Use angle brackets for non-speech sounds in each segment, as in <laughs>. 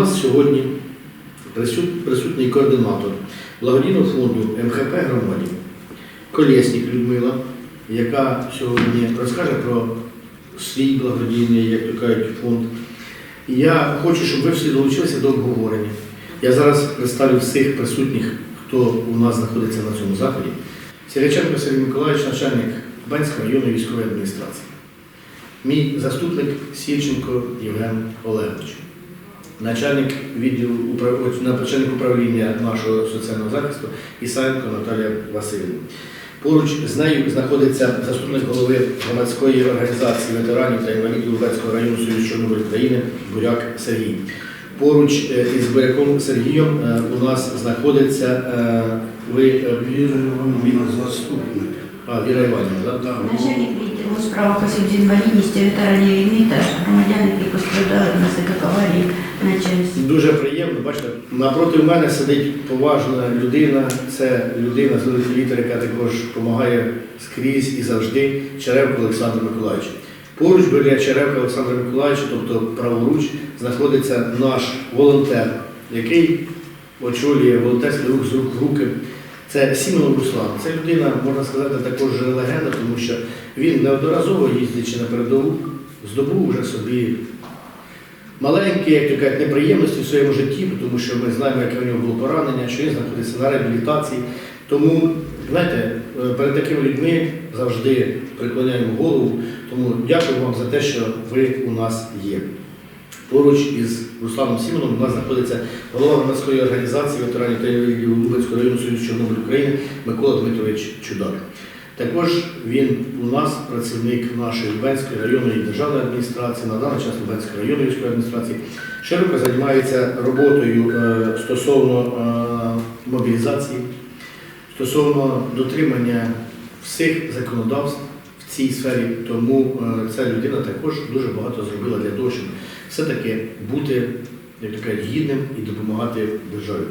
нас сьогодні присутній координатор благодійного фонду МХП громаді Колєснік Людмила, яка сьогодні розкаже про свій благодійний, як то кажуть, фонд. Я хочу, щоб ви всі долучилися до обговорення. Я зараз представлю всіх присутніх, хто у нас знаходиться на цьому заході. Сіряченко Сергій Миколаївич, начальник Банської районної військової адміністрації. Мій заступник Сірченко Євген Олегович, начальник відділу начальник управління нашого соціального захисту Ісаєнко Наталія Васильівна. Поруч з нею знаходиться заступник голови громадської організації ветеранів та інвалідів Лубецького району Союз Чорнобиль України Буряк Сергій. Поруч е, із Буряком Сергієм е, у нас знаходиться е, ви Віра Івановна, заступник. а, Віра Іванівна, так? Да. Справах осіб з інвалідністю, ветеранів війни та громадян, які постраждали внаслідок аварії на ЧАЕС. Дуже приємно, бачите, напроти мене сидить поважна людина. Це людина з літери, яка також допомагає скрізь і завжди Черевко Олександр Миколаївич. Поруч біля Черевка Олександра Миколаївича, тобто праворуч, знаходиться наш волонтер, який очолює волонтерський рух з рук руки. Це Сімонов Руслан. Це людина, можна сказати, також легенда, тому що він неодноразово їздячи на передову, здобув вже собі маленькі, як то кажуть, неприємності в своєму житті, тому що ми знаємо, яке в нього було поранення, що він знаходиться на реабілітації. Тому, знаєте, е, перед такими людьми завжди преклоняємо голову. Тому дякую вам за те, що ви у нас є. Поруч із Русланом Сімоном у нас знаходиться голова громадської організації ветеранів та інвалідів Лубенського району Союзу Чорнобиль України Микола Дмитрович Чудак. Також він у нас працівник нашої Лубенської районної державної адміністрації, на даний час Лубенської районної військової адміністрації, широко займається роботою е, стосовно е, мобілізації, стосовно дотримання всіх законодавств в цій сфері. Тому е, ця людина також дуже багато зробила для того, щоб все-таки бути як кажуть, гідним і допомагати державі.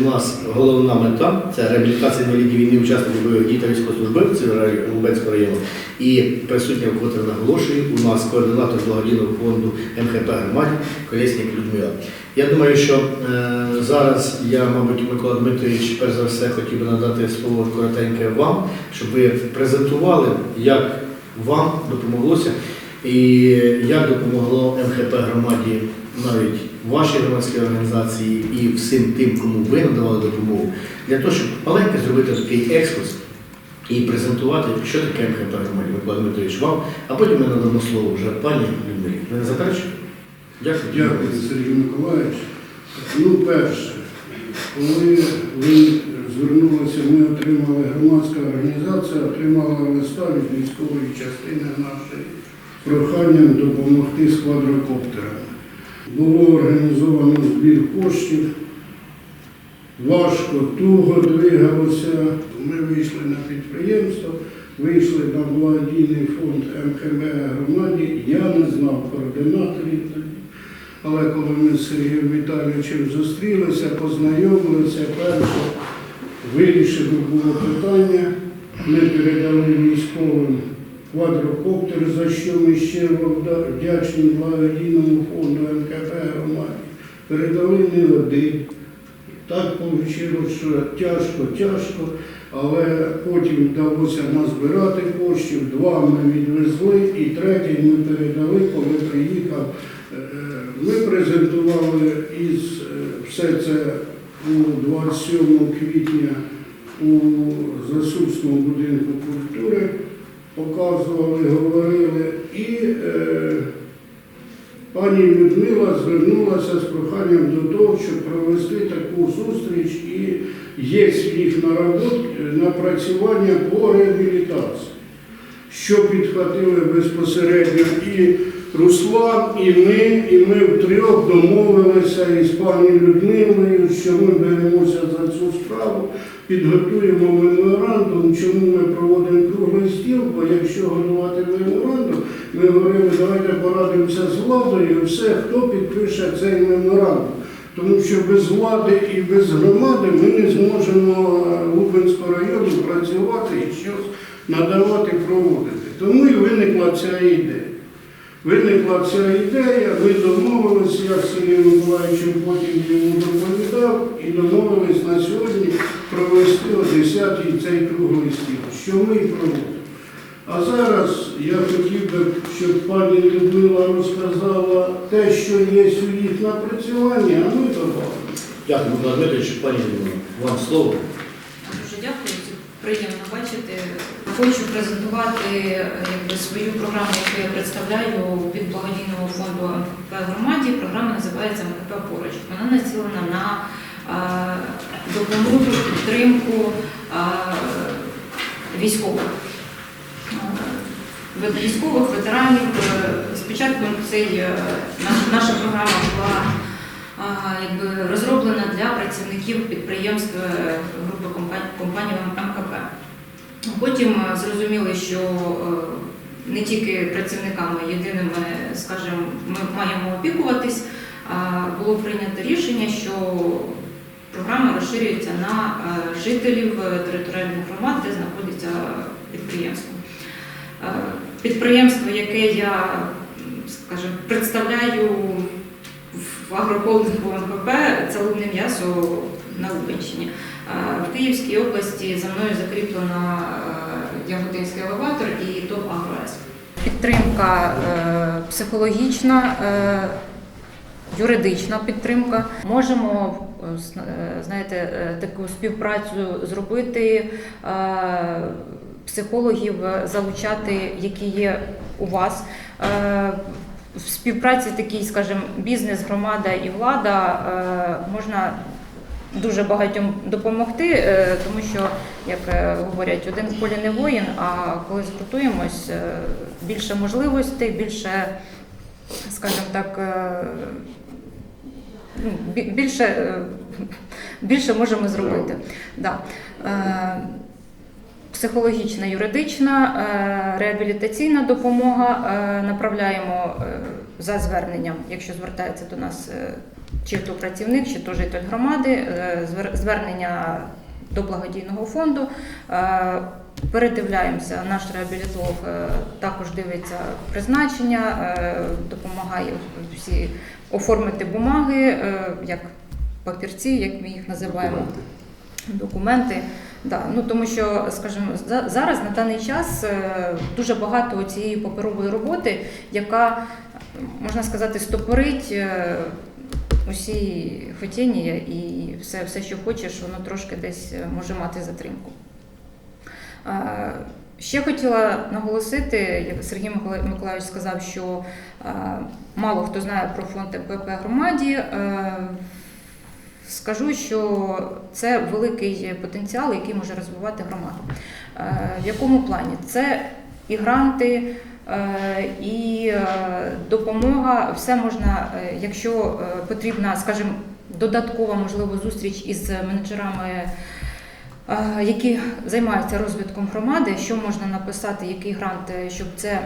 У нас головна мета це реабілітація інвалідів війни, учасників бойових дій та військовослужбовців Лубенського району. І присутня вкотре наголошую, у нас координатор благодійного фонду МХП громаді Колєснік Людмила. Я думаю, що е, зараз я, мабуть, Микола Дмитрович, перш за все, хотів би надати слово коротеньке вам, щоб ви презентували, як вам допомоглося і як допомогло МХП громаді навіть вашій громадській організації і всім тим, кому ви надавали допомогу, для того, щоб маленько зробити такий екскурс і презентувати, що таке МХП громаді Микола Дмитрович вам, а потім ми надамо слово вже пані Людмилі. Ви не заперечуєте? Дякую. Дякую, Сергій Миколаївич. Ну, перше, коли ви звернулися, ми отримали громадська організація, отримала листа від військової частини нашої проханням допомогти з квадрокоптерами. Було організовано збір коштів. Важко, туго двигалося. Ми вийшли на підприємство, вийшли на благодійний фонд МКМ громаді. Я не знав координаторів. Але коли ми з Сергієм Віталійовичем зустрілися, познайомилися, перше вирішено було питання. Ми передали військовим квадрокоптер, за що ми щиро вдячні благодійному фонду МКП громаді. Передали не один. Так вийшло, що тяжко, тяжко, але потім вдалося назбирати коштів. Два ми відвезли і третій ми передали, коли приїхав. Е, Ми презентували із е, все це у 27 квітня у Засульському будинку культури, показували, говорили. І е, Пані Людмила звернулася з проханням до того, щоб провести таку зустріч і є їх напрацювання по реабілітації, що підхватили безпосередньо. І Руслан, і ми, і ми втрьох домовилися із пані Людмилою, що ми беремося за цю справу, підготуємо меморандум, чому ми проводимо круглий стіл, бо якщо готувати меморандум, ми говорили, давайте порадимося з владою, все, хто підпише цей меморандум. Тому що без влади і без громади ми не зможемо е, Лубенського району працювати і щось надавати, проводити. Тому і виникла ця ідея. Виникла ця ідея, ми домовилися, я з Сергієм Миколаївичем потім йому доповідав, і домовились на сьогодні провести о 10-й цей круглий стіл, що ми і проводимо. А зараз я хотів би, щоб пані Людмила розказала те, що є у їх напрацюванні, а ми додамо. Дякую, Дмитрович, пані Людмила, вам слово. Дуже дякую, приємно бачити. Хочу презентувати свою програму, яку я представляю від благодійного фонду МКП громаді. Програма називається МКП поруч. Вона націлена на допомогу, підтримку військових. Військових, ветеранів. Спочатку цей, е, наша- наша програма була якби розроблена для працівників підприємств е, групи компанії МКП. Потім е, зрозуміли, що е, не тільки працівниками єдиними, скажімо, ми маємо опікуватись. Було прийнято рішення, що програма розширюється на е, жителів територіальних громад, де знаходиться підприємство. Підприємство, яке я, скажімо, представляю в агрохолдингу МПП це лубне м'ясо на Лубенщині. В Київській області за мною закріплено е, Яготинський елеватор і ТОП «Агроес». Підтримка е, психологічна, е, юридична підтримка. Можемо зна- знаєте, таку співпрацю зробити. Психологів залучати, які є у вас. В співпраці такій, скажімо, бізнес, громада і влада можна дуже багатьом допомогти, е, тому що, як е, говорять, один в полі не воїн, а коли згуртуємось, е, більше можливостей, більше, скажімо так, ну, бі- більше, <laughs> більше можемо зробити. Да. Психологічна, юридична, реабілітаційна допомога направляємо за зверненням, якщо звертається до нас чи то працівник, чи то житель громади, е, звернення до благодійного фонду. Е, Передивляємося, наш реабілітолог е, також дивиться призначення, допомагає всі оформити бумаги, як папірці, як ми їх називаємо, документи. Да, ну тому що, скажімо, за- зараз на даний час дуже багато цієї паперової роботи, яка можна сказати стопорить усі хотіння і все, все, що хочеш, воно трошки десь е, може мати затримку. Ще хотіла наголосити, як Сергій Микола- Миколайович сказав, що мало хто знає про фонд МПП громаді. Е, Скажу, що це великий потенціал, який може розвивати громаду. Е, В якому плані? Це і гранти, і е, допомога. Все можна, е, якщо е, потрібна, скажімо, додаткова можливо зустріч із менеджерами. е, Які займаються розвитком громади, що можна написати, який грант, е, щоб це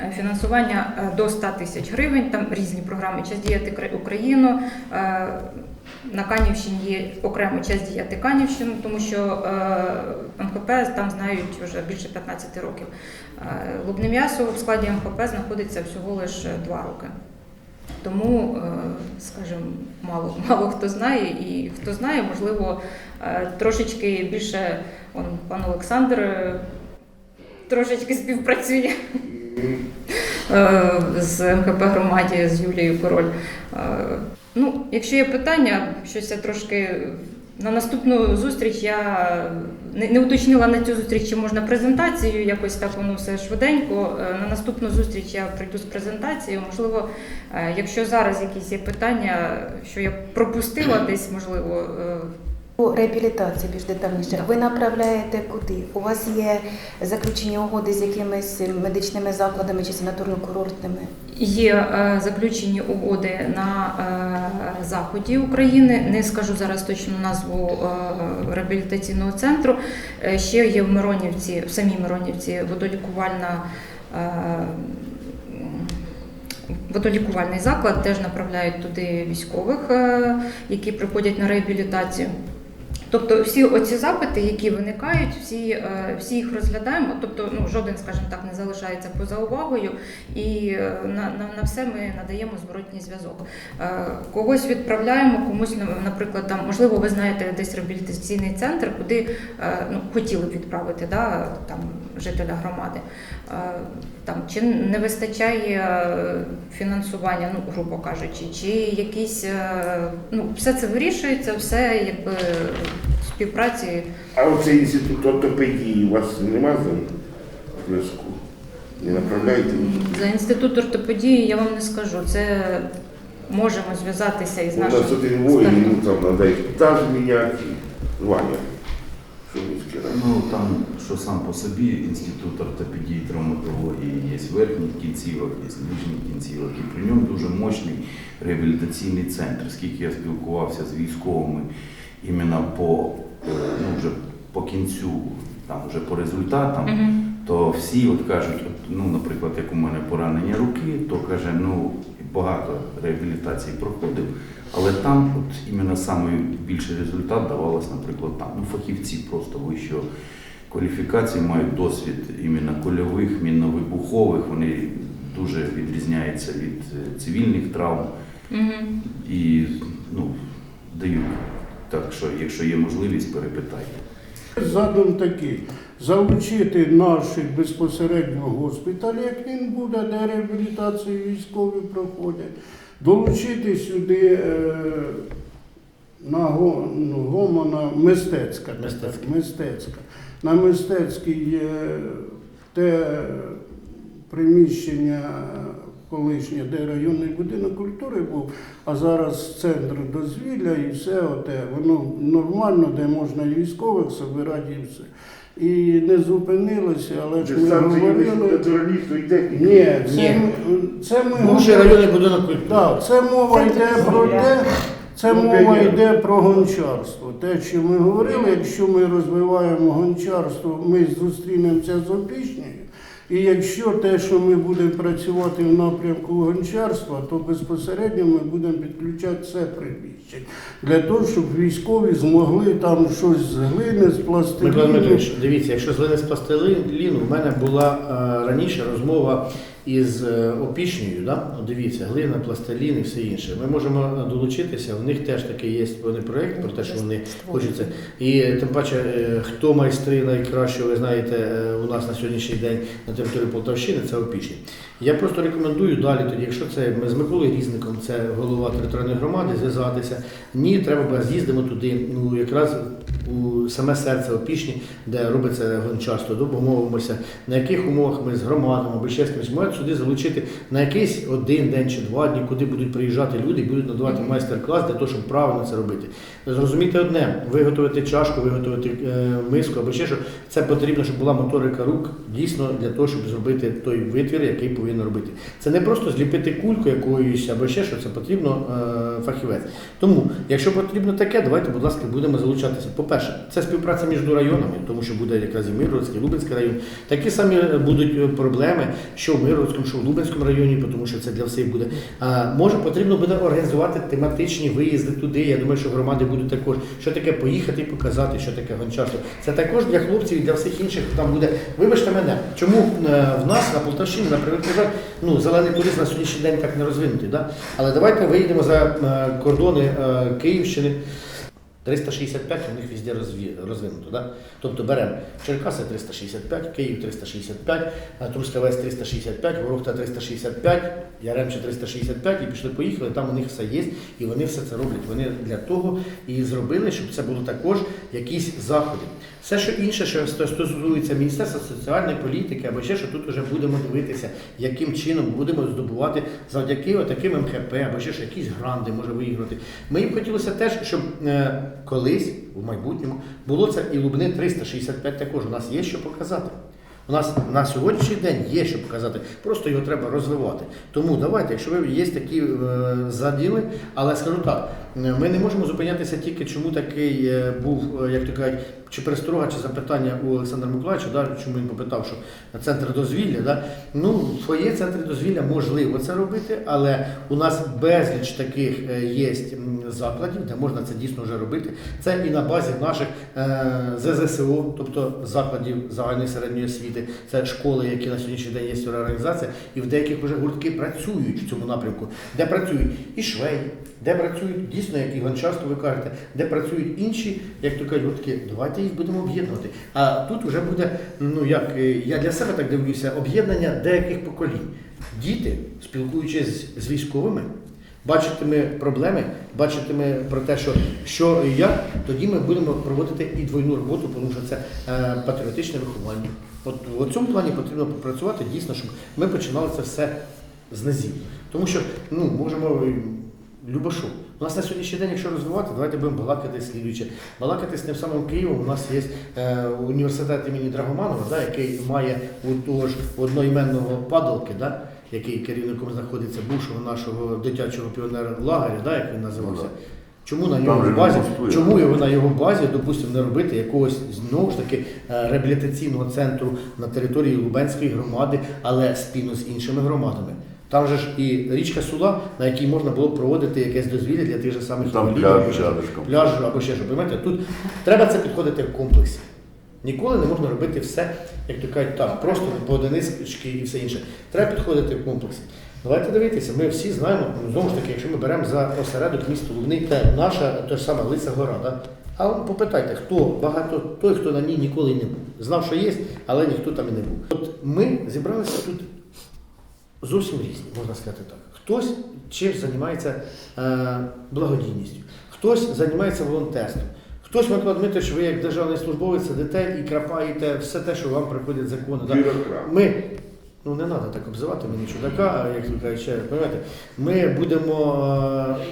е, фінансування е, до 100 тисяч гривень, там різні програми Час діяти Кра- Україну. е, На Канівщині є окремо час діяти Канівщину, тому що е, МХП там знають вже більше 15 років. Е, Лубне м'ясо в складі МХП знаходиться всього лише 2 роки. Тому, е, скажімо, мало, <laughs> мало хто знає, і хто знає, можливо, е, трошечки більше он, пан Олександр трошечки співпрацює <laughs> з МХП громаді з Юлією Король. Ну, якщо є питання, щось я трошки на наступну зустріч я не, уточнила на цю зустріч, чи можна презентацію, якось так воно все швиденько. Е, На наступну зустріч я прийду з презентацією. Можливо, е, якщо зараз якісь є питання, що я пропустила десь, можливо, е, По реабілітації більш детальніше. Ви направляєте куди? У вас є заключені угоди з якимись медичними закладами чи санаторно-курортними? Є е, заключені угоди на е, заході України. Не скажу зараз точну назву е, реабілітаційного центру. Ще є в Миронівці, в самій Миронівці водолікувальна. Водолікувальний заклад теж направляють туди військових, які приходять на реабілітацію. Тобто всі оці запити, які виникають, всі, е, всі їх розглядаємо. Тобто, ну жоден, скажімо так, не залишається поза увагою, і е, на, на, на все ми надаємо зворотній зв'язок. Е, Когось відправляємо, комусь, на- наприклад, там можливо, ви знаєте десь реабілітаційний центр, куди ну, хотіли б відправити да, там жителя громади. Е, Там чи не вистачає е, фінансування, ну грубо кажучи, чи якісь е, ну все це вирішується, все якби в співпраці. А оцей інститут ортопедії у вас нема з зв'язку? Не направляєте? За інститут ортопедії я вам не скажу. Це можемо зв'язатися із У нас нашим один воїн, йому там треба етаж міняти. Ваня. Ну там, що сам по собі, інститут ортопедії, травматології є верхній кінцівок, є нижній кінцівок, і при ньому дуже мощний реабілітаційний центр. Скільки я спілкувався з військовими іменно по, е, ну, вже по кінцю, там вже по результатам. То всі от кажуть, от, ну, наприклад, як у мене поранення руки, то каже, ну багато реабілітацій проходив, але там от іменно саме більший результат давалось, наприклад, там. Ну, фахівці просто вищого кваліфікації мають досвід іменно кольових, мінно-вибухових, вони дуже відрізняються від е, цивільних травм Мгм. і ну, дають. Так що, якщо є можливість, перепитайте. Задум такий. Залучити наших безпосередньо госпіталь, як він буде, де реабілітацію військові проходять, долучити сюди е, на ну, гомона мистецька. Мистецька. На мистецькій е, те приміщення колишнє, де районний будинок культури був, а зараз центр дозвілля і все оте, воно нормально, де можна і військових собирати і все. І не зупинилося, але ж ми говорили. натуралісту і техніки. Ні, це, Ні. ми- це ми Бувший говорили- районний будинок культури. Так, це мова йде про те, це Ну, мова йде про гончарство. Те, що ми говорили, якщо ми розвиваємо гончарство, ми зустрінемося з опішнею. І якщо те, що ми будемо працювати в напрямку гончарства, то безпосередньо ми будемо підключати це приміщення для того, щоб військові змогли там щось з глини, з пластиліну. Дивіться, якщо злини з пластиліну, в мене була е, раніше розмова із е, опішнею, да? Дивіться, глина, пластилін і все інше. Ми можемо долучитися, у них теж такий є вони проєкт про те, що вони хочуть це. І тим паче, е, хто майстри найкращого, ви знаєте, е, у нас на сьогоднішній день на території Полтавщини, це опішні. Я просто рекомендую далі, тоді, якщо це ми з Миколою Різником, це голова територіальної громади, зв'язатися. Ні, треба з'їздимо туди, ну якраз у саме серце опішні, де робиться гончарство, домовимося, на яких умовах ми з громадами або ще з кимось мають сюди залучити на якийсь один день чи два дні, куди будуть приїжджати люди і будуть надавати майстер-клас для того, щоб правильно це робити. Зрозумійте одне, виготовити чашку, виготовити е, миску або ще що, це потрібно, щоб була моторика рук дійсно для того, щоб зробити той витвір, який повинен робити. Це не просто зліпити кульку якоюсь або ще що, це потрібно е, фахівець. Тому, якщо потрібно таке, давайте, будь ласка, будемо залучатися. По-перше, це співпраця між районами, тому що буде якраз і Миргородський, і Лубенський район. Такі самі будуть е, проблеми, що в Миргородському, що в Лубенському районі, тому що це для всіх буде. А, може, потрібно буде організувати тематичні виїзди туди. Я думаю, що громади будуть також. Що таке поїхати і показати, що таке гончарство. Це також для хлопців і для всіх інших там буде. Вибачте мене, чому е, в нас на Полтавщині, на превеликий ну, зелений туризм на сьогоднішній день так не розвинутий. Да? Але давайте виїдемо за е, кордони е, Київщини. 365 у них везде розвинуто. Да? Тобто беремо Черкаси 365, Київ 365, е, Трускавець 365, Ворохта 365, Яремче 365 і пішли поїхали, там у них все є, і вони все це роблять. Вони для того і зробили, щоб це було також якісь заходи. Все, що інше, що стосується Міністерства соціальної політики, або ще що тут вже будемо дивитися, яким чином будемо здобувати завдяки таким МХП, або ще що якісь гранди може виіграти. Ми б хотілося теж, щоб е, колись у майбутньому було це і Лубни 365 також. У нас є що показати. У нас на сьогоднішній день є що показати, просто його треба розвивати. Тому давайте, якщо ви є такі е, заділи, але скажу так, ми не можемо зупинятися тільки, чому такий е, був, е, як то кажуть, чи пересторога, чи запитання у Олександра Миколаївича, да, чому він попитав, що центр дозвілля. Да? Ну, своє центри дозвілля можливо це робити, але у нас безліч таких е, є закладів, де можна це дійсно вже робити. Це і на базі наших е, ЗЗСО, тобто закладів загальної середньої освіти, це школи, які на сьогоднішній день є організація, і в деяких вже гуртки працюють в цьому напрямку, де працюють і швеї, де працюють дійсно, як і гончарство, ви кажете, де працюють інші, як то кажуть, гуртки. Давайте їх будемо об'єднувати. А тут вже буде, ну як е, я для себе так дивлюся, об'єднання деяких поколінь. Діти, спілкуючись з військовими, бачитиме проблеми, бачитиме про те, що, що і як, тоді ми будемо проводити і двойну роботу, тому що це е, патріотичне виховання. От в цьому плані потрібно попрацювати дійсно, щоб ми починали це все з низів. Тому що ну, можемо і Любошу. У нас на сьогоднішній день, якщо розвивати, давайте будемо балакати слідуюче. Балакати з тим самим Києвом. У нас є е, університет імені Драгоманова, да, який має у того ж одноіменного падалки, да, який керівником знаходиться бувшого нашого дитячого піонер-лагеря, да, як він називався. Чому на його базі, чому його на його базі, допустимо, не робити якогось знову ж таки е, реабілітаційного центру на території Лубенської громади, але спільно з іншими громадами? Там же ж і річка Сула, на якій можна було проводити якесь дозвілля для тих же самих Там інвалідів, пляж або ще- рядышком. пляж або ще що. Понимаєте? Тут треба це підходити в комплексі. Ніколи не можна робити все, як то кажуть, так, просто по одинички і все інше. Треба підходити в комплексі. Давайте дивитися, ми всі знаємо, ну, знову ж таки, якщо ми беремо за осередок міста Лубни, це наша та ж сама Лиса Гора. Да? А ви попитайте, хто багато, той, хто на ній ніколи не був. Знав, що є, але ніхто там і не був. От ми зібралися тут зовсім різні, можна сказати так. Хтось чим займається е, благодійністю, хтось займається волонтерством. Хтось, Микола Дмитрович, ви як державний службовець сидите і крапаєте все те, що вам приходять закони. Так? Ми, ну не треба так обзивати мені чудака, як ви кажете, ми будемо. е,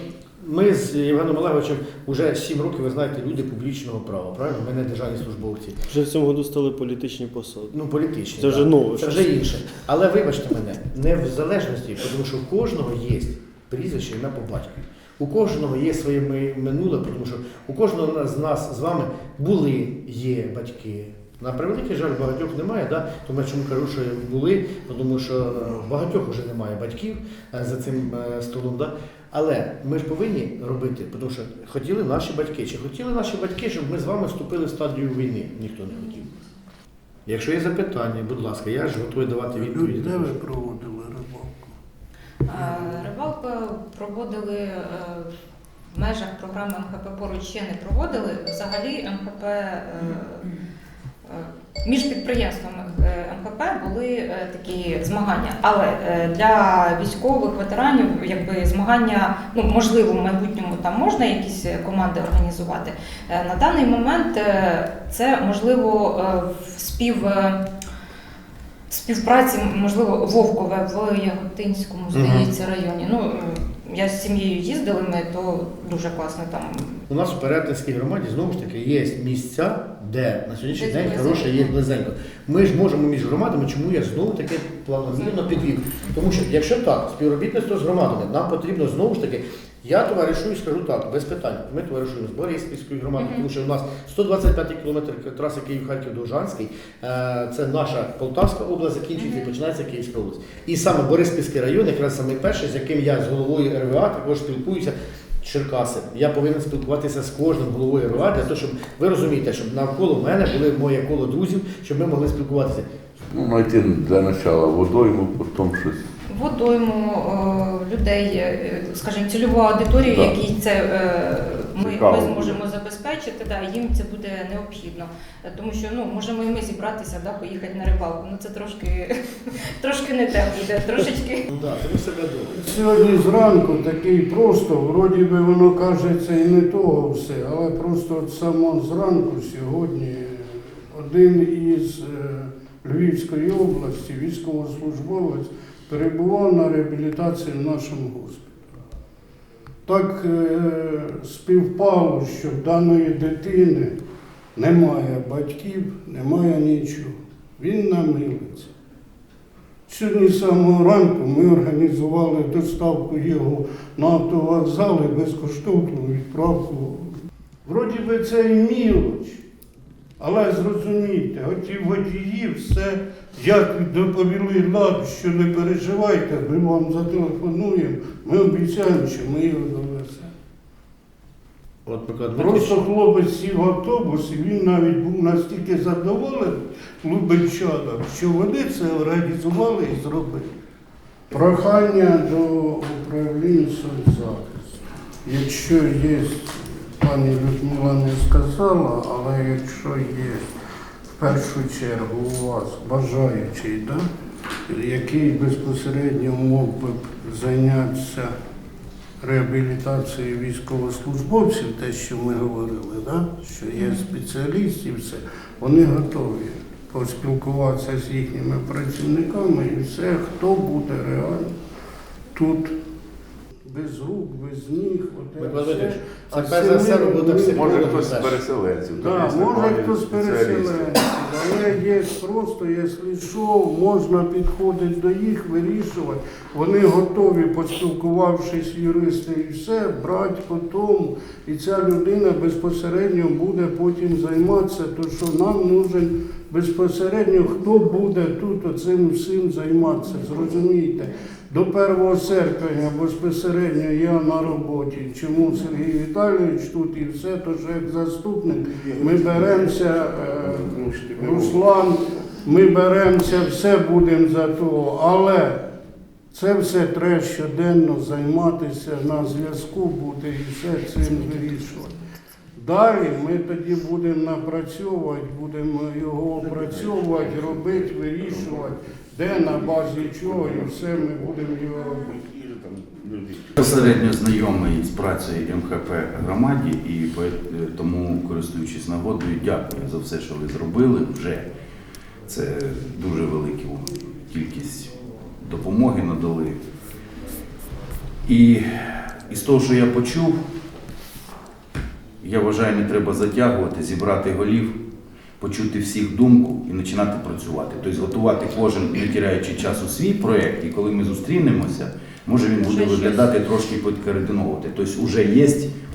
Ми з Євгеном Олеговичем вже 7 років, ви знаєте, люди публічного права, правильно? Ми не державні службовці. Вже в цьому году стали політичні посади. Ну, політичні. Це вже нове Це вже інше. Але вибачте мене, не в залежності, тому що у кожного є прізвище ім'я по батькові. У кожного є своє минуле, тому що у кожного з нас з вами були, є батьки. На превеликий жаль, багатьох немає, да? тому я чому кажу, що були, тому що е, багатьох вже немає батьків е, за цим е, столом. Да? Але ми ж повинні робити, тому що хотіли наші батьки. Чи хотіли наші батьки, щоб ми з вами вступили в стадію війни? Ніхто не хотів. Якщо є запитання, будь ласка, я ж готовий давати відповіді. Де ви проводили рибалку? Рибалку проводили в межах програми МХП поруч ще не проводили. Взагалі МХП між підприємствами е, МХП були е, такі змагання. Але е, для військових ветеранів якби змагання, ну можливо, в майбутньому там можна якісь е, команди організувати. Е, На даний момент е, це можливо е, в спів. е, Співпраці, можливо, Вовкове в Яготинському, здається, районі. Ну, е, я з сім'єю їздила, ми то дуже класно там. У нас в Перетинській громаді знову ж таки є місця, де на сьогоднішній день хороше є близенько. Ми ж можемо між громадами, чому я знову таки планомірно підвів. Тому що якщо так, співробітництво з громадами, нам потрібно знову ж таки. Я товаришую, скажу так, без питань. Ми товаришуємо з Бориспільською громадою, тому що у нас 125 кілометр траси Київ-Харків-Довжанський. Е, Це наша Полтавська область закінчується і починається Київська область. І саме Бориспільський район, якраз саме перший, з яким я з головою РВА також спілкуюся. Черкаси. Я повинен спілкуватися з кожним головою РВА для того, щоб ви розумієте, щоб навколо мене були моє коло друзів, щоб ми могли спілкуватися. Ну, знайти для начала водойму, потім щось. Водойму е, людей, е, скажімо, цільову аудиторію, Да. якій це е, ми, ми зможемо забезпечити, да, їм це буде необхідно. Тому що ну, можемо і ми зібратися, да, поїхати на рибалку. Ну це трошки, <laughs> трошки не те буде, трошечки. Ну так, тому себе. Сьогодні зранку такий просто, вроді би воно кажеться і не того все, але просто от само зранку сьогодні один із е, Львівської області, військовослужбовець, перебував на реабілітації в нашому госпіталі. Так е, співпало, що в даної дитини немає батьків, немає нічого. Він на милиці. Сьогодні з самого ранку ми організували доставку його на автовокзал і безкоштовну відправку. Вроді би це і мілоч, але зрозумійте, оті водії все, як доповіли лад, що не переживайте, ми вам зателефонуємо, ми обіцяємо, що ми його довеземо. От Просто хлопець сів в автобус, і він навіть був настільки задоволений лубенчанам, що вони це організували і зробили. Прохання до управління соцзахисту. Якщо є, пані Людмила не сказала, але якщо є в першу чергу у вас бажаючий, да, який безпосередньо мог би зайнятися реабілітації військовослужбовців, те, що ми говорили, да? що є спеціалісти, все, вони готові поспілкуватися з їхніми працівниками і все, хто буде реально тут без рук, без ніг. оте Микола все. Це перш за все робота ми-. Може хтось з переселенців, там є може нормальні хтось спеціалісти. переселенець, але є просто, якщо що, можна підходити до їх, вирішувати. Вони готові, поспілкувавшись юристи і все, брати потім. І ця людина безпосередньо буде потім займатися, то що нам нужен безпосередньо, хто буде тут оцим всім займатися. Зрозумієте? До 1 серпня безпосередньо я на роботі. Чому Сергій Віталійович тут і все, то що як заступник ми беремося, е, Руслан, ми беремося, все будемо за того, але це все треба щоденно займатися, на зв'язку бути і все цим вирішувати. Далі ми тоді будемо напрацьовувати, будемо його опрацьовувати, робити, вирішувати, де на базі чого, і все ми будемо його робити. Безпосередньо знайомий з працею МХП громаді і тому, користуючись нагодою, дякую за все, що ви зробили вже. Це дуже велика кількість допомоги надали. І із того, що я почув, я вважаю, не треба затягувати, зібрати голів, почути всіх думку і починати працювати. Тобто готувати кожен, не тіряючи часу, свій проєкт, і коли ми зустрінемося, може він буде виглядати трошки підкоординувати. Тобто вже є,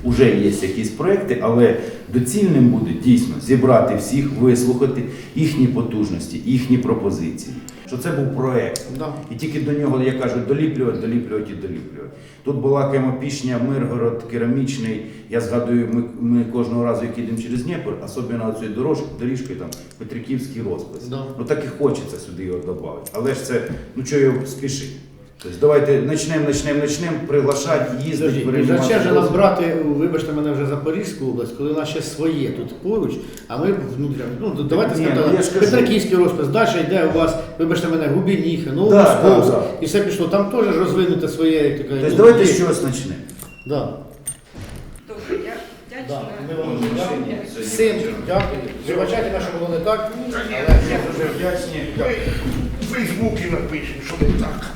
вже є якісь проекти, але доцільним буде дійсно зібрати всіх, вислухати їхні потужності, їхні пропозиції. Що це був проєкт. Да. І тільки до нього, як кажуть, доліплювати, доліплювати і доліплювати. Тут була Кемопішня, Миргород, керамічний. Я згадую, ми, ми кожного разу, як їдемо через Дніпр, особливо цією дорожкою, доріжкою, там Петриківський розпис. Да. Ну так і хочеться сюди його додати. Але ж це, ну чого його спішити? Тобто давайте почнемо, почнемо, почнемо, приглашати, їздити, переймати Зачем же нам брати, вибачте мене вже Запорізьку область, коли у нас ще своє тут поруч, а ми внутрі. Ну, давайте Ні, ну, я ж кажу. Петриківський розпис, далі йде у вас, вибачте мене, Губініха, Да, Новомосковськ, да, да. і все пішло. Там теж ж розвинуте своє таке. Тобто ну, давайте є. з чогось почнемо. Да. Добре, я Да. вдячна. Ми вам дуже Дякую. дякуємо. Всім дякую. Вибачайте, на що було не так, але Дуже вдячні. В Фейсбуці напишемо, що не так.